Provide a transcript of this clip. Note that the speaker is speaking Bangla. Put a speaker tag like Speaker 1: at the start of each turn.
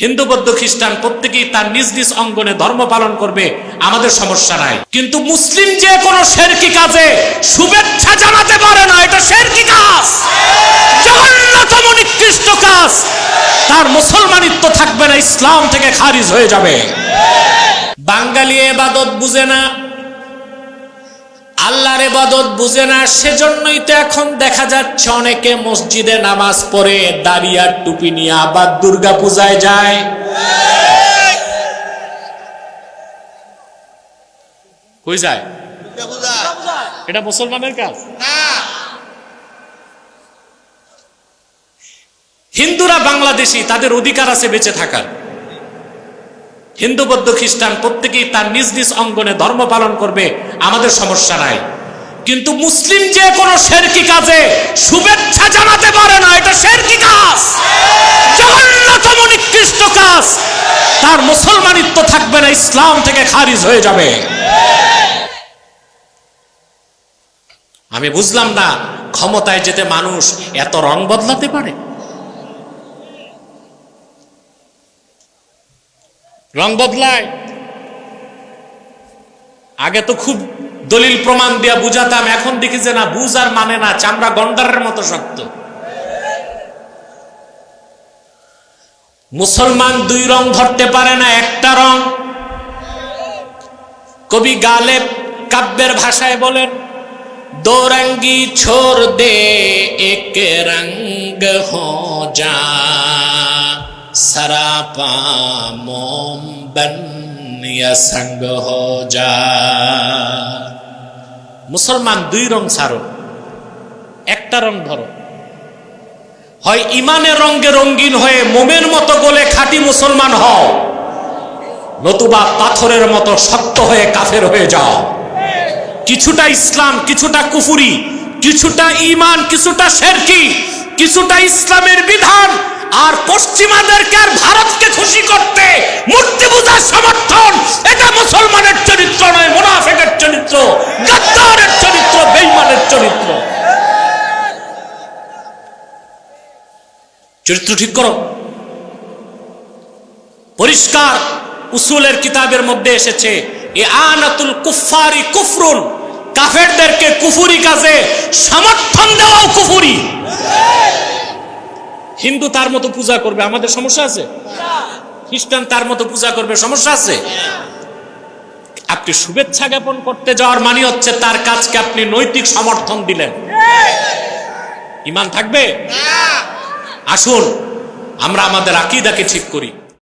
Speaker 1: হিন্দু, বৌদ্ধ, খ্রিস্টান প্রত্যেকেই তার নিজ নিজ অঙ্গনে ধর্ম পালন করবে, আমাদের সমস্যা নাই। কিন্তু মুসলিম যে কোনো শেরকি কাজে শুভেচ্ছা জানাতে পারে না, এটা শেরকি কাজ। জঘন্যতম নিকৃষ্ট কাজ। তার মুসলমানিত্ব থাকবে না, ইসলাম থেকে খারিজ হয়ে যাবে। বাঙালি এবাদত বুঝে না আল্লাহর এবাদত বুঝে না, সেজন্যই তো এখন দেখা যাচ্ছে অনেকে মসজিদে নামাজ পড়ে দাঁড়িয়ার টুপি নিয়ে আবার দুর্গা পূজায় যায়। কই যায়? এটা মুসলমানের কাজ। হিন্দুরা বাংলাদেশি, তাদের অধিকার আছে বেঁচে থাকার। হিন্দু, বৌদ্ধ, খ্রিস্টান প্রত্যেকেই তার নিজ নিজ অঙ্গনে ধর্ম পালন করবে, আমাদের সমস্যা নাই। কিন্তু মুসলিম যে কোনো শেরকি কাজে শুভেচ্ছা জানাতে পারে না, এটা শেরকি কাজ। জঘন্যতম নিকৃষ্ট কাজ। তার মুসলমানিত্ব থাকবে না, ইসলাম থেকে খারিজ হয়ে যাবে। আমি বুঝলাম না, ক্ষমতায় যেতে মানুষ এত রং বদলাতে পারে? রং বদলায়। আগে তো খুব দলিল প্রমাণ দিয়া বুঝাতাম, এখন দেখি যে না, বুঝ আর মানে না, চামড়া গন্ডারের মতো শক্ত। মুসলমান দুই রং ধরতে পারে না, একটা রং। কবি গালেব কাব্যের ভাষায় বলেন দো রঙ্গি ছোড় দে, এক রঙ্গ হো যা। સરાપા મોમ બન્યા સંગ মুসলমান দুই রং সারো একটা রং ধরো। হয় ইমানের রঙে রঙ্গিন হয়ে মোমের মতো গোলে খাঁটি মুসলমান হও, নতুবা পাথরের মতো শক্ত হয়ে কাফের হয়ে যাও। কিছুটা ইসলাম, কিছুটা কুফুরি কিছুটা ইমান কিছুটা শেরকি, কিছুটা ইসলামের বিধান, আর পশ্চিমাদেরকে আর ভারতকে খুশি করতে মূর্তি পূজার সমর্থন, এটা মুসলমানের চরিত্র নয়, মুনাফেকের চরিত্র, গাদ্দারের চরিত্র, বেইমানের চরিত্র। চরিত্র ঠিক করো। পরিষ্কার উসুলের কিতাবের মধ্যে এসেছে, এ আনাতুল কুফারি কুফরুন। কাফেরদেরকে কুফুরি কাজে সমর্থন দেওয়াও কুফুরি। হিন্দু তার মতো পূজা করবে আমাদের সমস্যা আছে? খ্রিস্টান তার মতো পূজা করবে সমস্যা আছে? আপনি শুভেচ্ছা জ্ঞাপন করতে যাওয়ার মানে হচ্ছে তার কাজকে আপনি নৈতিক সমর্থন দিলেন। ইমান থাকবে? আসুন আমরা আমাদের আকিদাকে ঠিক করি।